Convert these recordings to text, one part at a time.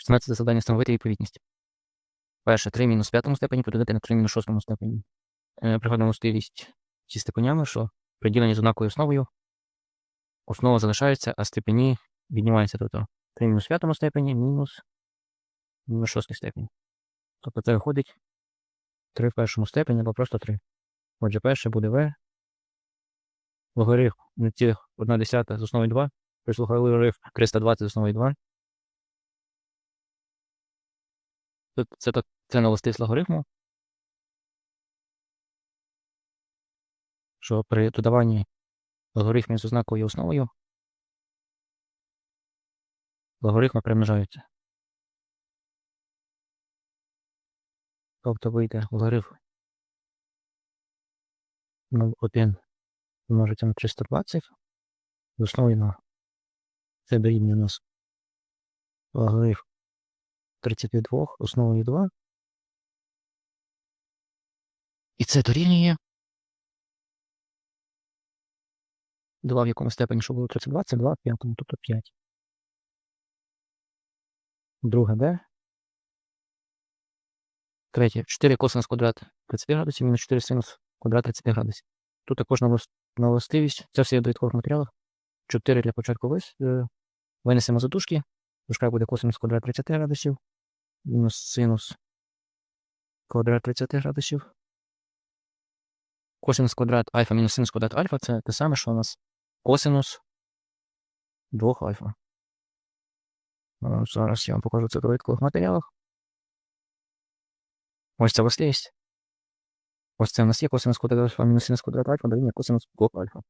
16 завдання встановити відповідність. Перше, 3 мінус в п'ятому степені поділити на 3 мінус в шостому степені. Пригодна властивість зі степенями, що при діленні з однаковою основою основа залишається, а степені віднімаються. Тобто 3 мінус в п'ятому степені мінус мінус в степені. Тобто це виходить 3 в першому степені або просто 3. Отже, перше буде В. Логарифм не цілих 1 десята з основою 2. Плюс логарифм 320 з основою 2. Тут це, так- це на властивість логарифму. Що при додаванні логарифмів з ознаковою основою логарифми примножаються. Тобто вийде логарифм 0,1 множиться на 320 з основою на це дорівнює у нас логарифм 32 основою 2. І це дорівнює 2 в якому степені, що було 32, це 2 в п'ятому, тобто 5. Друге Д. Третє. 4 косинус квадрат 30 градусів мінус 4 синус квадрат 30 градусів. Тут також на властивість. Це все є в довідкових матеріалах. 4 для початку вис. е, Винесемо за дужки. Дужка буде косинус квадрат 30 градусів. Мінус синус квадрат 30 градусів. Косинус квадрат альфа мінус синус квадрат альфа це те саме, що у нас косинус 2 альфа. Е, Зараз я вам покажу це в матеріалах. Ось це властивість. Ось це у нас є косинус квадрат альфа мінус синус квадрат альфа дорівнює косинус 2 альфа.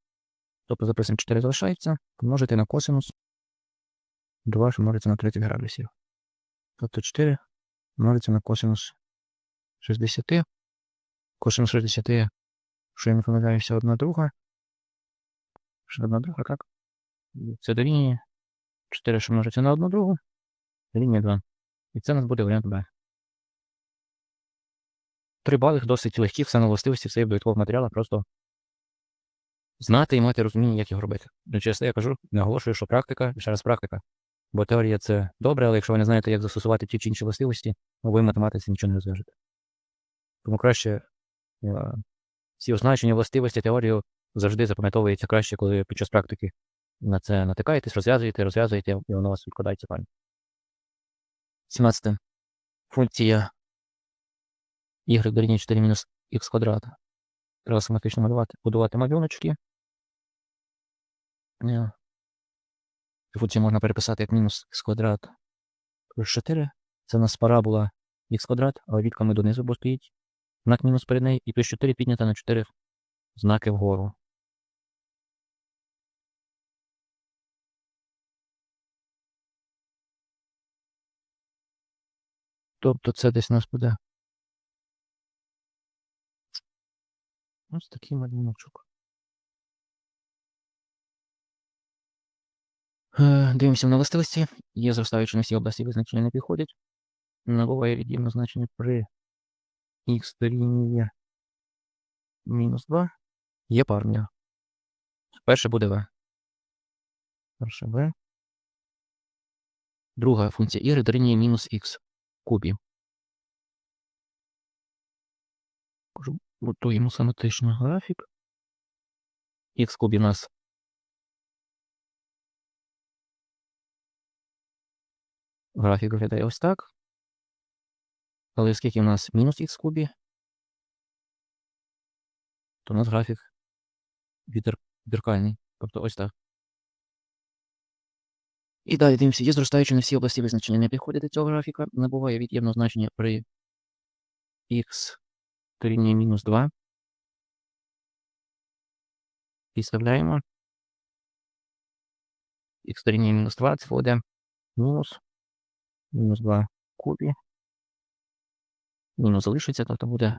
Тобто записуємо 4 залишається, помножити на косинус 2, що множиться на 30 градусів. Тобто 4 множиться на косинус 60. Косинус 60, що я не помиляюся, одна друга. Що одна друга, так? Це дорівнює 4, що множиться на одну другу, дорівнює 2. І це у нас буде варіант Б. Три бали досить легкі, все на властивості, все в довідкових просто знати і мати розуміння, як його робити. Ну, Через це я кажу, наголошую, що практика, ще раз практика. Бо теорія це добре, але якщо ви не знаєте, як застосувати ті чи інші властивості, ви в математиці нічого не розв'яжете. Тому краще е, всі означення властивості, теорію завжди запам'ятовується краще, коли під час практики на це натикаєтесь, розв'язуєте, розв'язуєте, і воно у вас відкладається правильно. 17. Функція y дорівнює 4 мінус х квадрат. Треба схематично малювати, будувати малюночки. Функцію можна переписати як мінус х квадрат плюс 4. Це у нас парабола х квадрат, а відками донизу, бо стоїть знак мінус перед нею, і плюс 4 піднята на 4 знаки вгору. Тобто це десь у нас буде. Ось такий малюночок. Дивимося на властивості. Є зростаючі на всі області визначення не підходять. Набуває від'ємне значення при х дорівнює мінус 2. Є парня. Перше буде v. Перше v. Друга функція y дорівнює мінус х кубі. Готуємо симетричний графік. Х кубі у нас графік виглядає ось так. Але оскільки у нас мінус х кубі, то у нас графік відер... відеркальний. Тобто ось так. І далі дивимося, є зростаючі на всі області визначення не підходять до цього графіка. Набуває від'ємного значення при х дорівнює мінус 2. Підставляємо. Х дорівнює мінус 2, це буде мінус. Мінус 2 в кубі. Мінус залишиться, тобто буде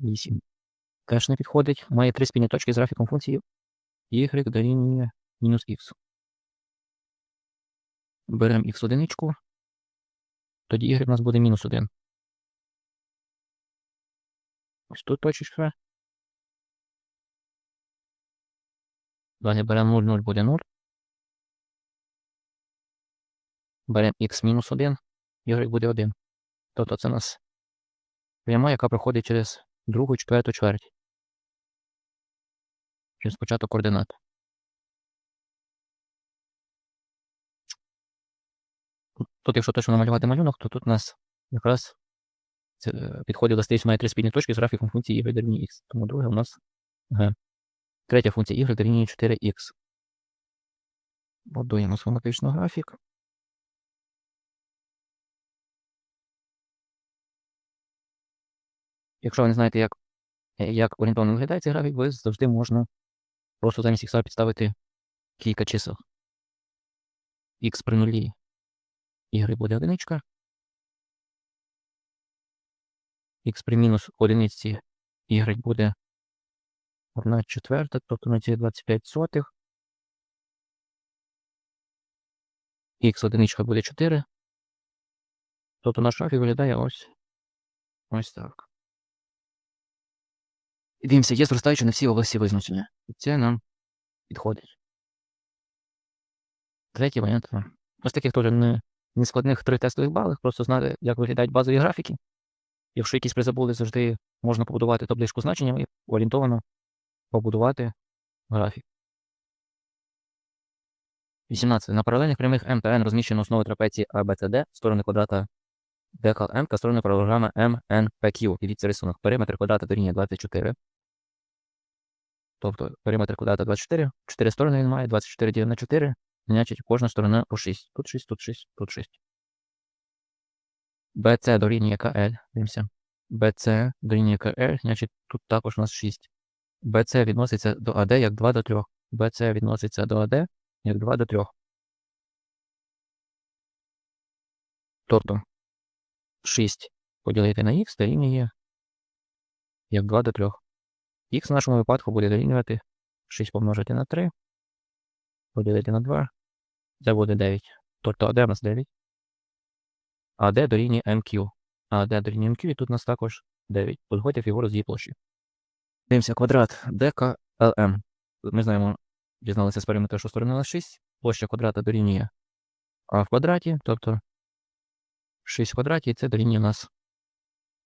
8. Теж не підходить. Має три спільні точки з графіком функції y дорівнює мінус х. Беремо х одиничку. Тоді y у нас буде мінус 1. Ось тут точечка. Далі беремо 0, 0 буде 0. Беремо х мінус 1, y буде 1. Тобто це у нас пряма, яка проходить через другу, четверту чверть. Через початок координат. Тут, якщо точно намалювати малюнок, то тут у нас якраз е, підходить властивість має три спільні точки з графіком функції y дорівнює x. Тому друге у нас g. Третя функція y дорівнює 4x. Будуємо схематично графік. Якщо ви не знаєте, як, е, як орієнтовно виглядає цей графік, ви завжди можна просто замість х підставити кілька чисел. х при нулі y буде одиничка. х при мінус одиниці y буде 1 четверта, тобто на ці 25 сотих. х одиничка буде 4. Тобто наш графік виглядає ось ось так. І дивимося, є зростаючі на всі області визначення. І це нам підходить. Третій варіант. Ось таких теж не, не складних три тестових бали, просто знати, як виглядають базові графіки. Якщо якісь призабули, завжди можна побудувати табличку значеннями і орієнтовано побудувати графік. 18. На паралельних прямих М та N розміщено основи трапеції ABCD, сторони квадрата декал М паралограми MNPQ. І це рисунок. Периметр квадрата дорівнює 24. Тобто периметр квадрата 24. 4 сторони він має, 24 ділено на 4. Значить, кожна сторона по 6. Тут 6, тут 6, тут 6. BC дорівнює КЛ. Дивимося. BC дорівнює КЛ, значить тут також у нас 6. BC відноситься до AD як 2 до 3. BC відноситься до AD як 2 до 3. Тобто 6 поділити на х дорівнює як 2 до 3. Х в нашому випадку буде дорівнювати 6 помножити на 3, поділити на 2. Це буде 9. Тобто AD у нас 9. AD дорівнює MQ. AD дорівнює MQ, і тут у нас також 9. Підходьте фігуру з її площі. Дивимося квадрат DKLM. Ми знаємо, дізналися з периметру, що сторона у нас 6. Площа квадрата дорівнює А в квадраті, тобто 6 в квадраті, і це дорівнює у нас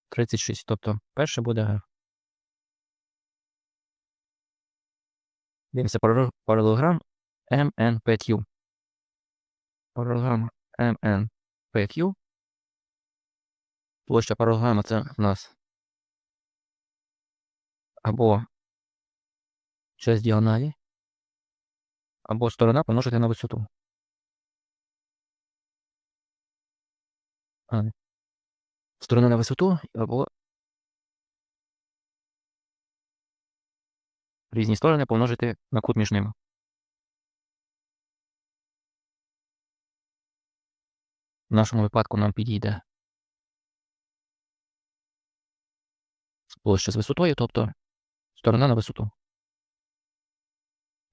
36. Тобто перше буде. Дивимося паралелограм MNPQ. Паралелограм MNPQ. Площа паралелограма це у нас або часть діагоналі, або сторона помножити на висоту. А, на висоту, або різні сторони помножити на кут між ними. В нашому випадку нам підійде площа з висотою, тобто сторона на висоту.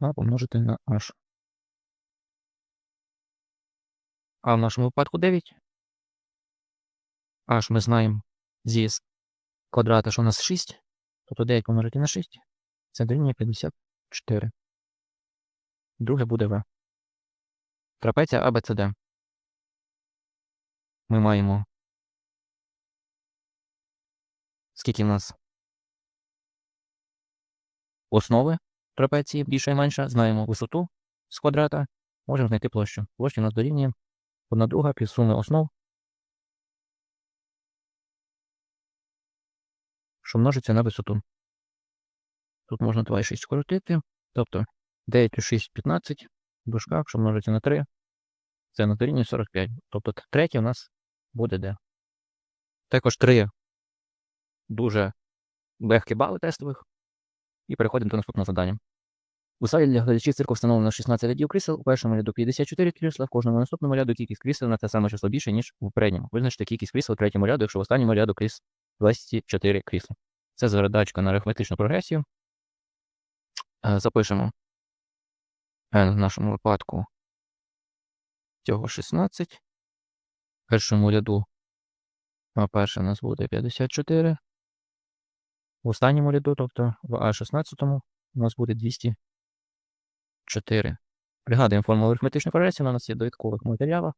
А помножити на h. А в нашому випадку 9. H ми знаємо зі квадрата, що у нас 6. Тобто 9 помножити на 6. Це дорівнює 54. Друге буде В. Трапеція ABCD. Ми маємо. Скільки в нас основи трапеції більша і менша, знаємо висоту з квадрата, можемо знайти площу. Площа у нас дорівнює одна друга плюс основ, що множиться на висоту. Тут можна 2 і 6 скоротити. Тобто 9 плюс 6 15 в дужках, що множиться на 3. Це на дорівнює 45. Тобто третє у нас буде D. Також 3 дуже легкі бали тестових. І переходимо до наступного завдання. У залі для глядачів цирку встановлено 16 рядів крісел, у першому ряду 54 крісла, в кожному наступному ряду кількість крісел на те саме число більше, ніж у передньому. Визначте кількість крісел у третьому ряду, якщо в останньому ряду кріс 24 крісла. Це задачка на арифметичну прогресію. Е, Запишемо n в нашому випадку цього 16. В першому ряду перше у нас буде 54. В останньому ряду, тобто в А16 у нас буде 204. Пригадуємо формулу арифметичної прогресії, вона у нас є довідкових матеріалах.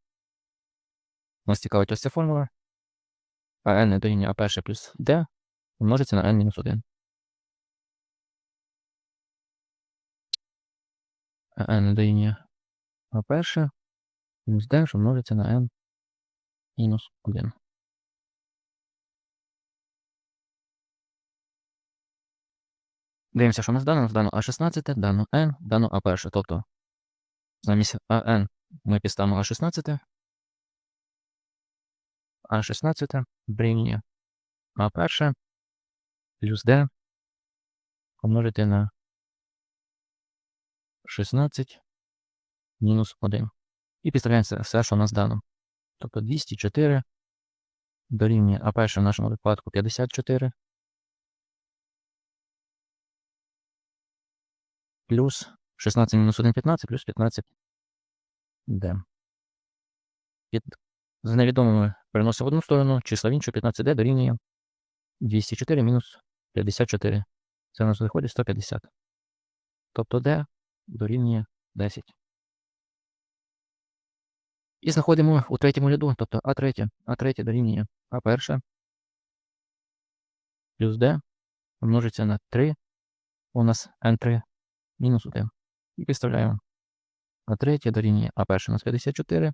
Нас цікавить ось ця формула. А n дорівнює а перше плюс d помножиться на n мінус 1. А n дорівнює а перше плюс d, що множиться на n мінус 1. Дивимося, що у нас дано. Дано А16, дано n, дано А1. Тобто замість АН ми підставимо А16. А16 дорівнює А1 плюс d помножити на 16 мінус 1. І підставляємо все- що у нас дано. Тобто 204 дорівнює А1 в нашому випадку 54 плюс 16 мінус 1 15 плюс 15 d. З невідомими переносимо в одну сторону, числа в іншу 15d дорівнює 204 мінус 54. Це у нас виходить 150. Тобто d дорівнює 10. І знаходимо у третьому ряду, тобто А3. А3 дорівнює А1 плюс d помножиться на 3. У нас n3 мінус 1. І підставляємо. А3 дорівнює А1 у нас 54,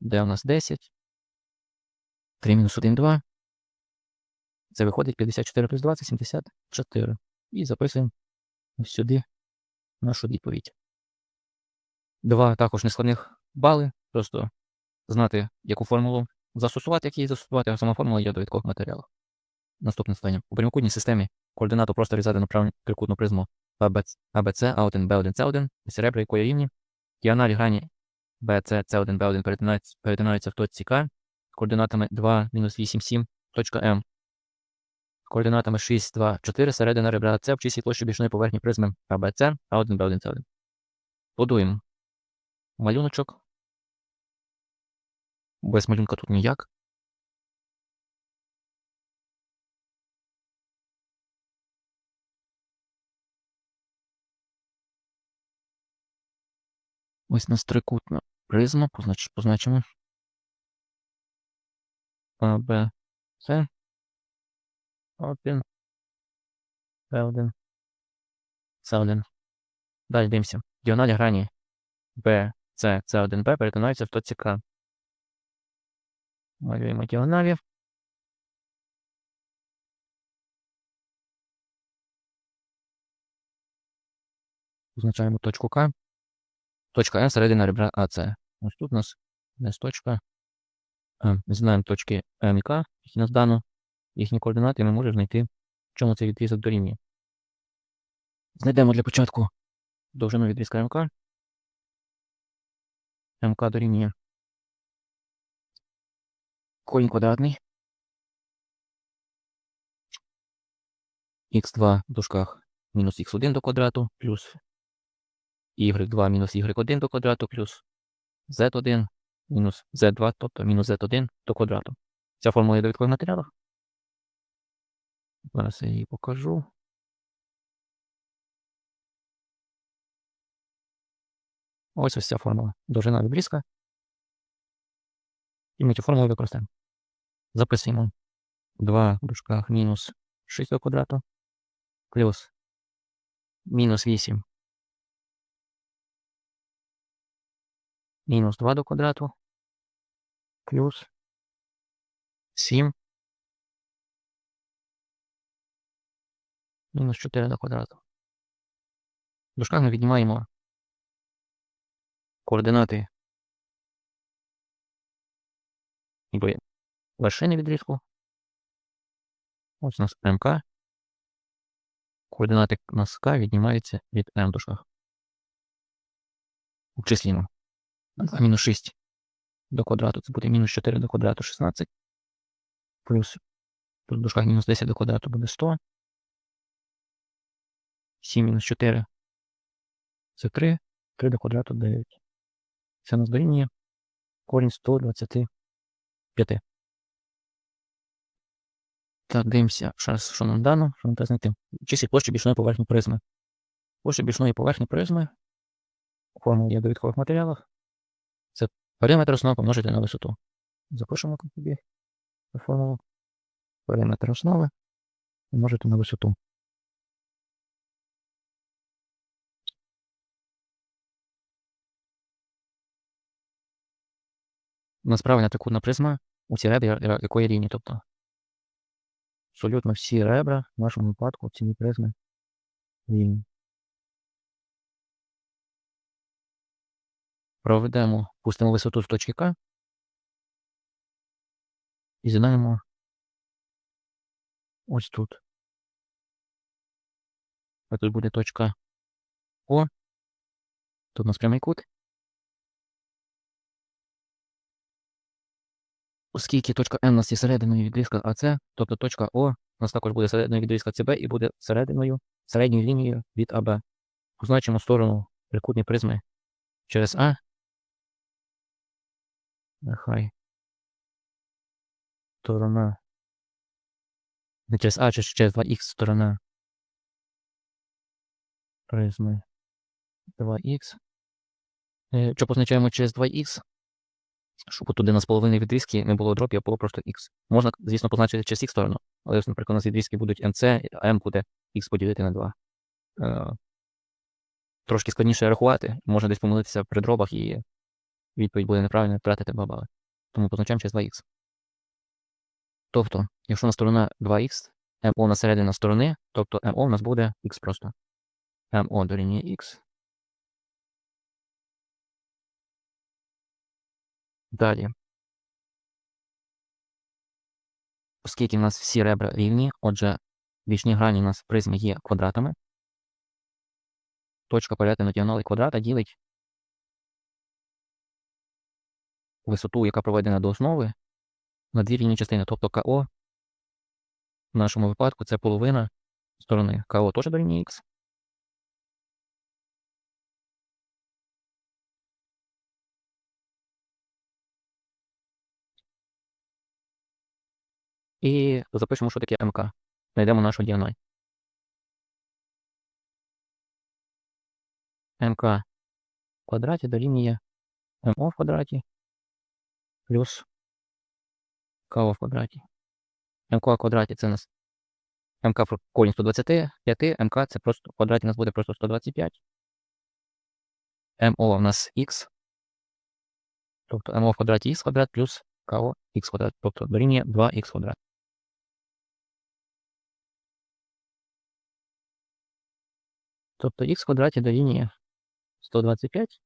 d у нас 10. 3 мінус 1 2. Це виходить 54 плюс 20, 74. І записуємо сюди нашу відповідь. Два також нескладних бали. Просто знати, яку формулу застосувати, як її застосувати, а сама формула є в довідкових матеріалах. Наступне стання. У прямокутній системі координату просто різати на правильну трикутну призму ABC, A1, B1, C1, і ребра якої рівні. Діагоналі грані C1, B1 перетинаються, перетинаються в точці К координатами 2, мінус 8, 7, точка М. Координатами 6, 2, 4, середина ребра С обчисліть площу бічної поверхні призми ABC, А1, B1, C1. Будуємо малюночок. Без малюнка тут ніяк. Ось нас трикутна призма, познач, позначимо. А, Б, С. Один. Б1. С1. Далі дивимося. Діагоналі грані Б, С, С1, Б перетинаються в точці К. Малюємо діагоналі. Позначаємо точку К. Точка N середина ребра АС. Ось тут у нас десь точка. Е, Знаємо точки М і К, які нас дано. Їхні координати ми можемо знайти, чому цей відрізок дорівнює. Знайдемо для початку довжину відрізка МК. МК дорівнює корінь квадратний. х2 в дужках мінус х1 до квадрату плюс y2 мінус y1 до квадрату плюс z1 мінус z2, тобто мінус z1 до квадрату. Ця формула є довідкових матеріалах. Зараз я її покажу. Ось ось ця формула. Довжина відрізка. І ми цю формулу використаємо. Записуємо 2 в дужках мінус 6 до квадрату плюс мінус 8 мінус 2 до квадрату плюс 7 мінус 4 до квадрату. В дужках ми віднімаємо координати ніби вершини відрізку. Ось у нас МК. Координати у нас К віднімаються від М в дужках. Обчислюємо. 2 мінус 6 до квадрату. Це буде мінус 4 до квадрату 16. Плюс тут в дужках мінус 10 до квадрату буде 100. 7 мінус 4. Це 3. 3 до квадрату 9. Це у нас дорівнює корінь 125. Так, дивимося, що нам дано, що нам треба знайти. Числі площі бічної поверхні призми. Площа бічної поверхні призми. Формула є в довідкових матеріалах. Це периметр основа помножити на висоту. Запишемо собі формулу. Периметр основи. Можете на висоту. У нас правильна трикутна призма у ці ребра якої лінії, тобто абсолютно всі ребра в нашому випадку цієї призми рівні. Проведемо, пустимо висоту з точки К і з'єднаємо ось тут. А тут буде точка О. Тут у нас прямий кут. Оскільки точка М у нас є серединою відрізка АС, тобто точка О у нас також буде серединою відрізка СБ і буде серединою, середньою лінією від АБ. Позначимо сторону трикутної призми через А. Нехай. Сторона. Не через А, чи через 2х сторона. Призми 2х. Е, Що позначаємо через 2х? Щоб тут 1,5 відрізки не було дропів, а було просто х. Можна, звісно, позначити через х сторону, але, наприклад, у нас відрізки будуть mc, а m буде х поділити на 2. Е, Трошки складніше рахувати, можна десь помилитися при дробах і відповідь буде неправильна, втратити 2 бали. Тому позначаємо через 2х. Тобто, якщо на сторона 2х, МО на середина сторони, тобто МО у нас буде х просто. МО дорівнює х. Далі. Оскільки в нас всі ребра рівні, отже, бічні грані у нас в призмі є квадратами. Точка перетину діагонали квадрата ділить висоту, яка проведена до основи, на дві рівні частини, тобто КО. В нашому випадку це половина сторони. КО теж дорівнює х. І запишемо, що таке МК. Знайдемо нашу діагональ. МК в квадраті дорівнює МО в квадраті плюс КО в квадраті. МК в квадраті це у нас МК корінь 125, МК це просто в квадраті у нас буде просто 125. МО у нас х. Тобто МО в квадраті х квадрат плюс КО х квадрат. Тобто дорівнює 2х квадрат. Тобто х в квадраті дорівнює 125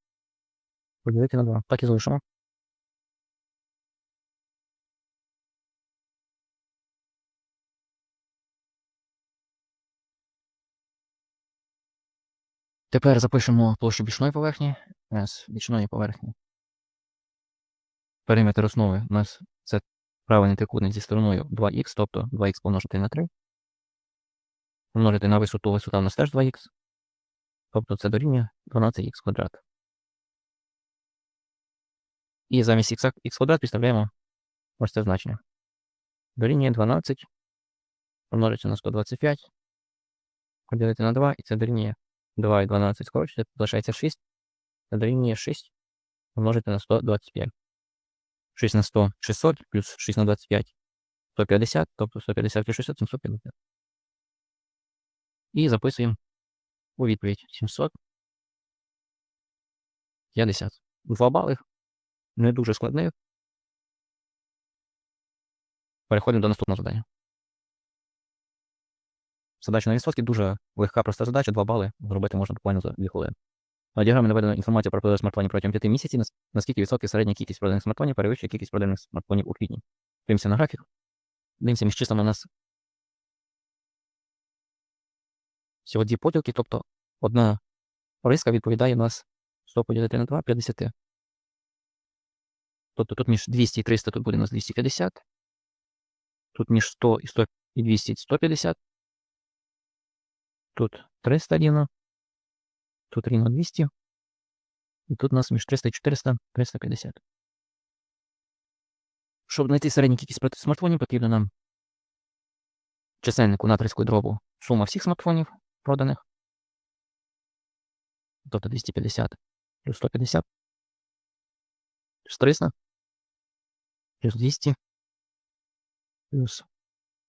поділити на 2. Так і залишимо. Тепер запишемо площу бічної поверхні. З бічної поверхні. Периметр основи у нас це правильний трикутник зі стороною 2х, тобто 2х помножити на 3. Помножити на висоту, висота у нас теж 2х. Тобто це дорівнює 12х квадрат. І замість х квадрат підставляємо ось це значення. Дорівнює 12 помножиться на 125, поділити на 2, і це дорівнює 2 і 12 скорочується, залишається 6, це дорівнює 6 помножити на 125. 6 на 100 600, плюс 6 на 25 150, тобто 150 плюс 600 750. І записуємо у відповідь 750. Два бали. Не дуже складний. Переходимо до наступного завдання. Задача на відсотки дуже легка, проста задача, 2 бали зробити можна буквально за 2 хвилини. На діаграмі наведена інформація про продаж смартфонів протягом 5 місяців, наскільки відсотків середня кількість проданих смартфонів перевищує кількість проданих смартфонів у квітні. Дивимося на графік. Дивимося між числами у нас всього дві поділки, тобто одна риска відповідає у нас 100 поділити на 2 50. Тобто тут між 200 і 300 тут буде у нас 250. Тут між 100 і 100 і 200 150. Тут 300 рівно. Тут рівно 200. І тут у нас між 300 і 400 350. Щоб знайти середню кількість смартфонів, потрібно нам чисельнику натриску дробу сума всіх смартфонів проданих. Тобто 250 плюс 150 плюс 300 плюс 200 плюс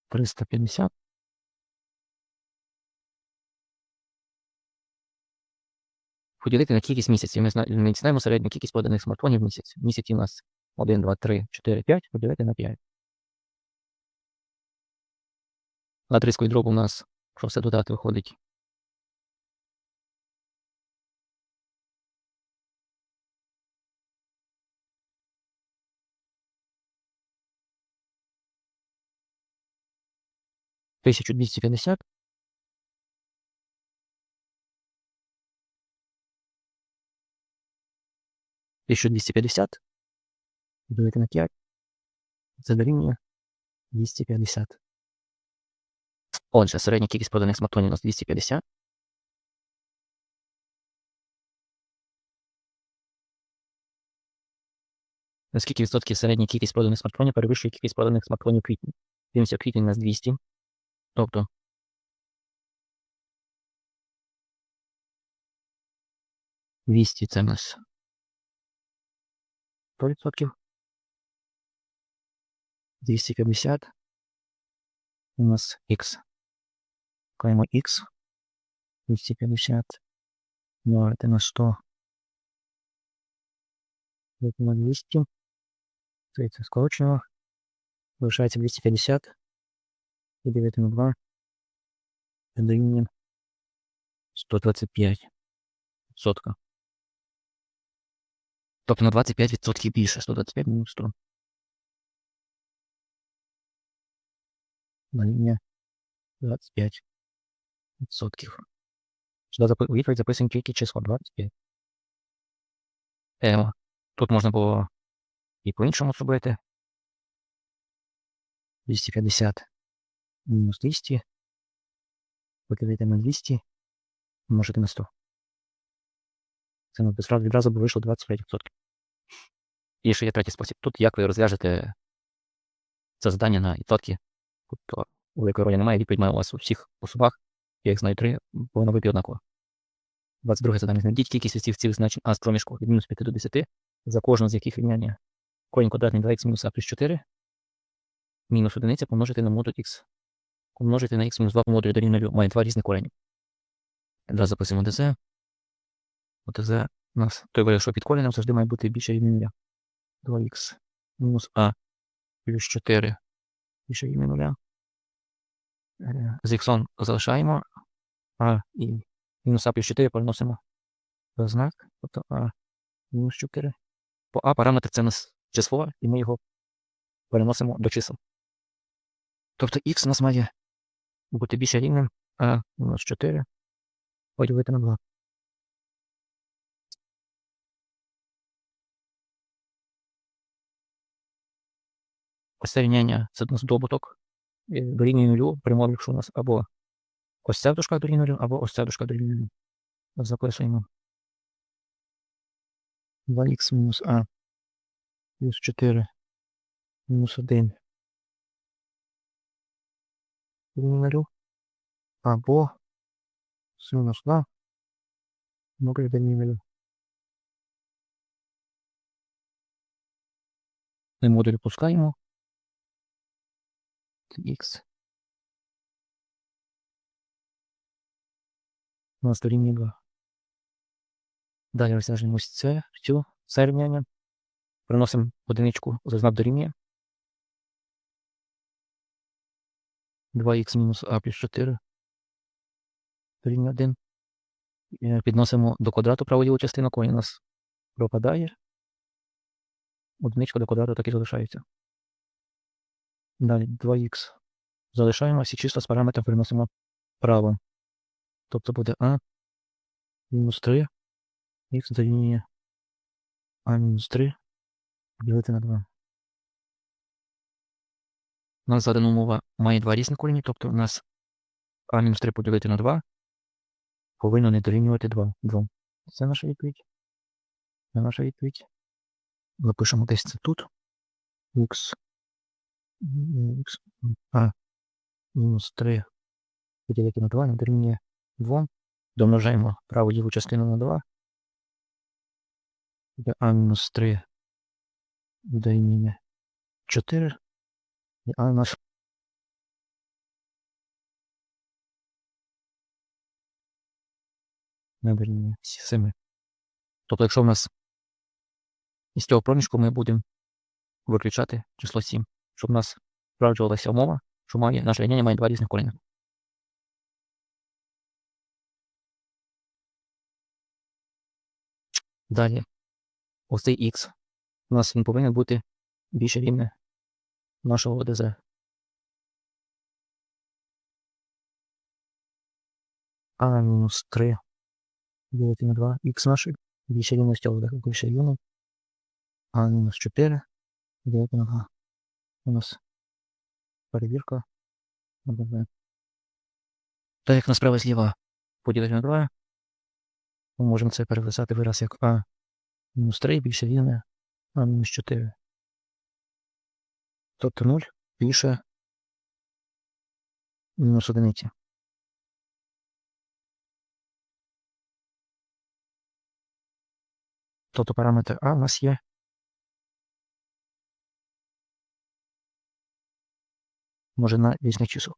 350 поділити на кількість місяців. Ми зна- ми середню кількість поданих смартфонів в місяць. В місяці у нас 1, 2, 3, 4, 5, поділити на 5. На трисковий дроб у нас, що все додати, виходить. Тисячу двісті п'ятдесят. Тисячу двісті п'ятдесят. Поділити на 5. Це дорівнює 250. Отже, середня кількість поданих смартфонів у нас 250. Наскільки відсотків середня кількість проданих смартфонів перевищує кількість проданих смартфонів в квітні? Дивимося, в у нас 200. Тобто 200 це в нас 100%. 250 у нас X. Шукаємо X. 250 множити на 100. Ділити на 200. Це це скорочено. Залишається 250. І ділити на 2. Дорівнює 125 сотка. Тобто на 25% більше. 125 мінус 100. Дорівнює 25 відсотків. Сюди відповідь записуємо тільки число 25. Е, тут можна було і по-іншому зробити. 250 мінус 200. Поділити на 200. Множити на 100. Це відразу, б вийшло 25%. І ще є третій спосіб. Тут як ви розв'яжете це завдання на відсотки. Тобто великої ролі немає, відповідь має у вас у всіх способах. Я їх знаю три, повинно вийти однаково. 22 завдання. Знайдіть кількість усіх цих значень а з проміжку від мінус 5 до 10, за кожну з яких рівняння корінь квадратний 2х мінус а плюс 4, мінус 1 помножити на модуль х. Помножити на х мінус 2 помножити до 0 має два різні корені. Одразу записуємо ДЗ. ОТЗ у нас той варіант, що під коренем завжди має бути більше рівня 2х мінус а плюс 4 більше рівня 0. Е, З х залишаємо, а і мінус а плюс 4 переносимо до знак, тобто а мінус 4. По а параметр це у нас число, і ми його переносимо до чисел. Тобто х у нас має бути більше рівнем а мінус 4 поділити на 2. Ось це рівняння це у нас добуток дорівнює нулю, при якщо у нас або ось ця дужка дорівнює нулю, або ось ця дужка дорівнює нулю. Записуємо 2х мінус а плюс 4 мінус 1 дорівнює нулю, або з мінус 2 може дорівнює нулю. Модуль пускаємо. Х. У нас дорівнює 2. Далі розв'яжемо ось це, цю, це. Приносимо одиничку за знак дорівнює. 2х мінус а плюс 4. Дорівнює 1. Е, Підносимо до квадрату праву ліву частину, коли у нас пропадає. Одиничка до квадрату так і залишається. Далі 2х. Залишаємо всі числа з параметром переносимо вправо. Тобто буде а мінус 3 х дорівнює а мінус 3 поділити на 2. У нас задана умова має два різні корені, тобто у нас а мінус 3 поділити на 2 повинно не дорівнювати 2. 2. Це наша відповідь. Це наша відповідь. Запишемо десь це тут. х а мінус 3 поділити на 2 не дорівнює 2. Домножаємо праву ліву частину на 2. Буде а мінус 3 дорівнює 4. І А у нас не дорівнює 7. Тобто, якщо в нас із цього проміжку ми будемо виключати число 7, щоб у нас справджувалася умова, що має, наше рівняння має два різних корення. Далі, ось цей х. У нас він повинен бути більше рівне нашого ОДЗ. А мінус 3 ділити на 2 х наших більше рівно цього більше рівно. А мінус 4 ділити на 2. У нас перевірка. Так як справа зліва поділити на 2, ми можемо це переписати вираз як А мінус 3 більше рівне А мінус 4. Тобто 0 більше мінус одиниці. Тобто параметр А у нас є може на різних чисел.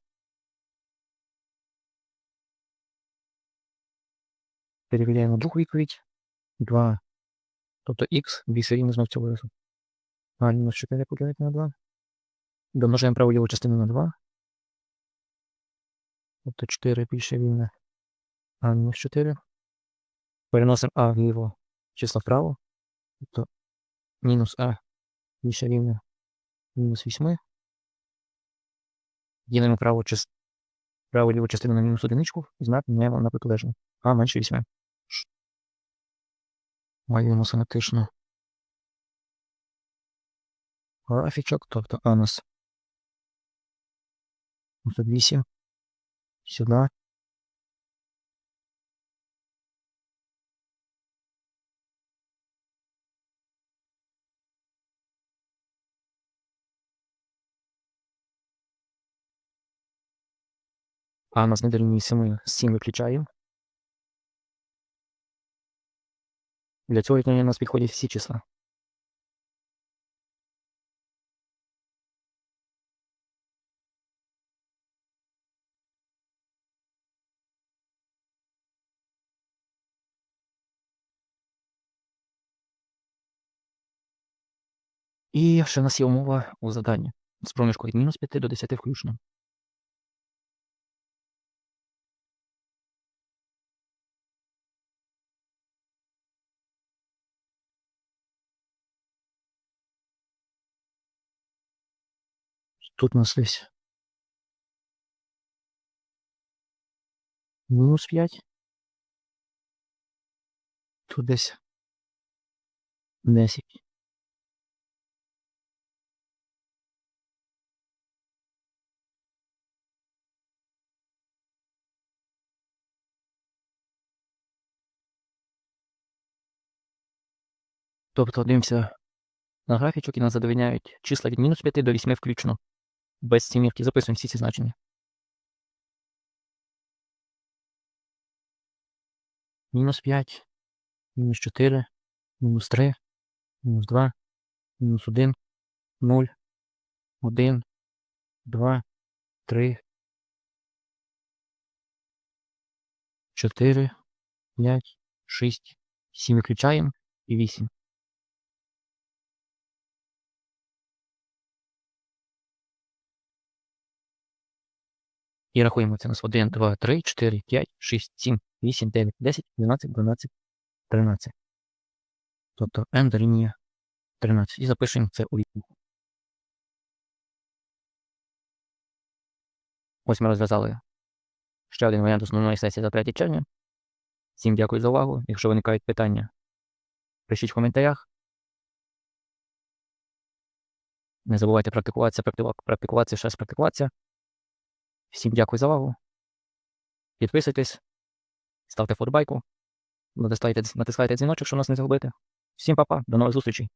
Перевіряємо другу відповідь. 2. Тобто х більше рівно знов цього виразу. А мінус 4 поділити на 2. Домножаємо праву ліву частину на 2. Тобто 4 більше рівне А мінус 4. Переносимо А вліво число вправо. Тобто мінус А більше рівне мінус 8. Ділимо праву, частину, праву ліву частину на мінус одиничку, знак міняємо на протилежну. А менше 8. Малюємо синетично. Графічок, тобто анус. у нас 8. Сюди. А у нас не дорівнює 7, 7 виключаємо. Для цього у нас підходять всі числа. І ще в нас є умова у заданні з проміжку від мінус 5 до 10 включно. Тут у нас десь мінус 5. Тут десь 10. Тобто дивимося на графічок і нас задовольняють числа від мінус 5 до 8 включно. Без сімірки записуємо всі ці значення. Мінус 5, мінус 4, мінус 3, мінус 2, мінус 1, 0, 1, 2, 3, 4, 5, 6, 7 виключаємо і 8. І рахуємо це у нас 1, 2, 3, 4, 5, 6, 7, 8, 9, 10, 12, 12, 13. Тобто n дорівнює 13. І запишемо це у відповідь. Ось ми розв'язали ще один варіант основної сесії за 3 червня. Всім дякую за увагу. Якщо виникають питання, пишіть в коментарях. Не забувайте практикуватися, практикуватися, ще раз практикуватися. Всім дякую за увагу. Підписуйтесь, ставте фотбайку, натискайте, натискайте дзвіночок, щоб нас не загубити. Всім па-па, до нових зустрічей!